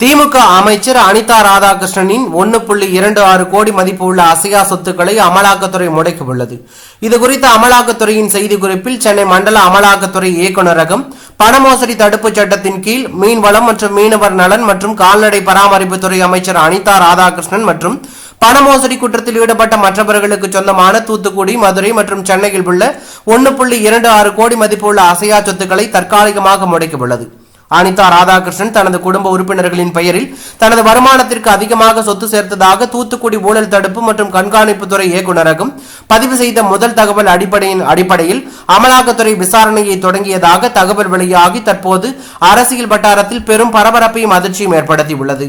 திமுக அமைச்சர் அனிதா ராதாகிருஷ்ணனின் ஒன்னு புள்ளி இரண்டு ஆறு கோடி மதிப்பு உள்ள அசையா சொத்துக்களை அமலாக்கத்துறை முடக்கியுள்ளது. இதுகுறித்த அமலாக்கத்துறையின் செய்திக்குறிப்பில் சென்னை மண்டல அமலாக்கத்துறை இயக்குநரகம் பணமோசடி தடுப்புச் சட்டத்தின் கீழ் மீன்வளம் மற்றும் மீனவர் நலன் மற்றும் கால்நடை பராமரிப்புத்துறை அமைச்சர் அனிதா ராதாகிருஷ்ணன் மற்றும் பணமோசடி குற்றத்தில் ஈடுபட்ட மற்றவர்களுக்கு சொந்தமான தூத்துக்குடி மதுரை மற்றும் சென்னையில் உள்ள ஒன்னு புள்ளி இரண்டு ஆறு கோடி மதிப்புள்ள அசையா சொத்துக்களை தற்காலிகமாக முடக்கியுள்ளது. அனிதா ராதாகிருஷ்ணன் தனது குடும்ப உறுப்பினர்களின் பெயரில் தனது வருமானத்திற்கு அதிகமாக சொத்து சேர்த்ததாக தூத்துக்குடி ஊழல் தடுப்பு மற்றும் கண்காணிப்புத்துறை இயக்குநரகம் பதிவு செய்த முதல் தகவல் அடிப்படையின் அடிப்படையில் அமலாக்கத்துறை விசாரணையை தொடங்கியதாக தகவல் வெளியாகி தற்போது அரசியல் வட்டாரத்தில் பெரும் பரபரப்பையும் அதிர்ச்சியும் ஏற்படுத்தியுள்ளது.